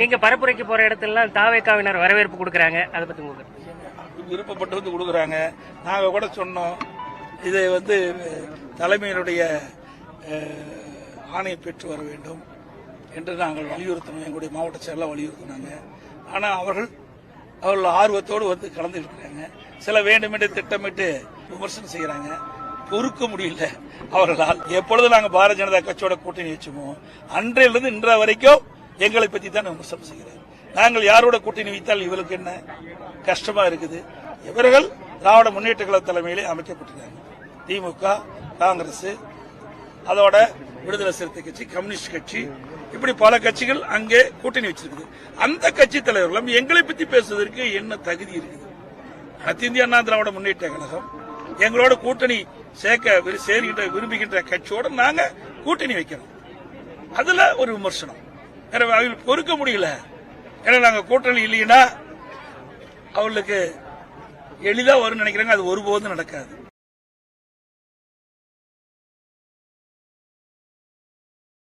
நீங்க பரப்புரைக்கு போற இடத்துல தாவேக்காவினர் வரவேற்பு கொடுக்கறாங்க. அதை பத்தி உங்களுக்கு விருப்பப்பட்டு வந்து கொடுக்குறாங்க. நாங்கள் கூட சொன்னோம். இதை வந்து தலைமையினுடைய ஆணையை பெற்று வர வேண்டும் என்று நாங்கள் வலியுறுத்தினோம். எங்களுடைய மாவட்ட செயலாளர் வலியுறுத்தினாங்க. ஆனால் அவர்கள் அவர்கள் ஆர்வத்தோடு வந்து கலந்து இருக்கிறாங்க. சில வேண்டுமென்றே திட்டமிட்டு விமர்சனம் செய்கிறாங்க பொறுக்க முடியல அவர்களால். எப்பொழுது நாங்கள் பாரதிய ஜனதா கட்சியோட கூட்டணி வச்சோமோ அன்றையிலிருந்து இன்ற வரைக்கும் எங்களை பற்றி தான் விமர்சனம் செய்கிறார் நாங்கள் யாரோட கூட்டணி வைத்தால் இவருக்கு என்ன கஷ்டமா இருக்குது? இவர்கள் திராவிட முன்னேற்ற கழக தலைமையிலே அமைக்கப்பட்டிருக்காங்க. திமுக காங்கிரஸ் அதோட விடுதலை சிறுத்தை கட்சி கம்யூனிஸ்ட் கட்சி இப்படி பல கட்சிகள் அங்கே கூட்டணி வச்சிருக்குது. அந்த கட்சி தலைவர்களும் எங்களை பத்தி பேசுவதற்கு என்ன தகுதி இருக்குது? அனைத்து இந்திய அண்ணா திராவிட முன்னேற்ற கழகம் எங்களோட கூட்டணி சேர்க்க சேர்கின்ற விரும்புகின்ற கட்சியோட நாங்க கூட்டணி வைக்கிறோம் அதுல ஒரு விமர்சனம். எனவே அவங்களுக்கு பொறுக்க முடியல. ஏன்னா நாங்கள் கூட்டணி இல்லைன்னா அவர்களுக்கு எளிதாக வரும்னு நினைக்கிறாங்க. அது ஒருபோதும் நடக்காது.